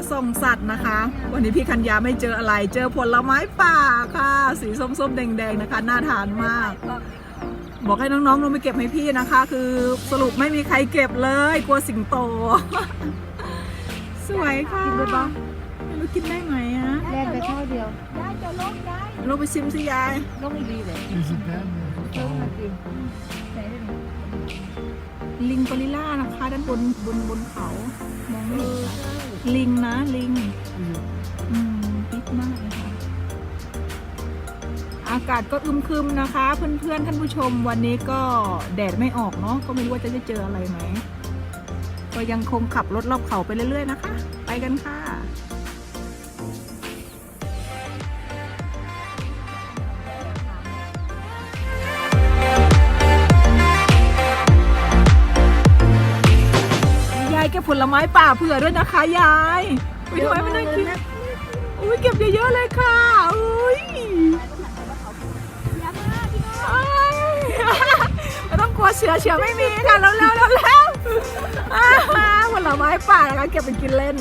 สัตว์นะคะ วันนี้พี่คัญญาไม่เจออะไร เจอผลไม้ป่าค่ะ สีส้มๆ แดงๆนะคะ น่าทานมาก บอกให้น้องๆลงไปเก็บให้พี่นะคะ คือสรุปไม่มีใครเก็บเลย กลัวสิงโต สวยค่ะกินได้ปะไม่รู้กินได้ไหมอะแล่นไปเท่าเดียว ได้จะลงได้ลงไปชิมสิยายลงอีรีเลย Is it down เพิ่ม there? มาจริงไหนได้ไหม ลิงกอริลล่านะคะด้านบนบนบนเขา มองไม่เห็นค่ะลิงนะลิง อืมปิ๊กมากเลยค่ะ อากาศก็อึมครึมนะคะ เพื่อนๆท่านผู้ชมวันนี้ก็แดดไม่ออกเนาะก็ไม่รู้ว่าจะได้เจออะไรไหมก็ยังคงขับรถรอบเขาไปเรื่อยๆนะคะ ไปกันค่ะ เก็บผลไม้ป่าเผื่อด้วยนะคะยายอุ้ยทำไมไม่น่งกินอุ้ยเก็บเยอะๆเลยค่ะอุ้ยเอ้ยไม่ต้องกลัวเสือเสือไม่มีค่ะแล้วๆแล้วแล้วผลไม้ป่านะคะเก็บไปกินเล่น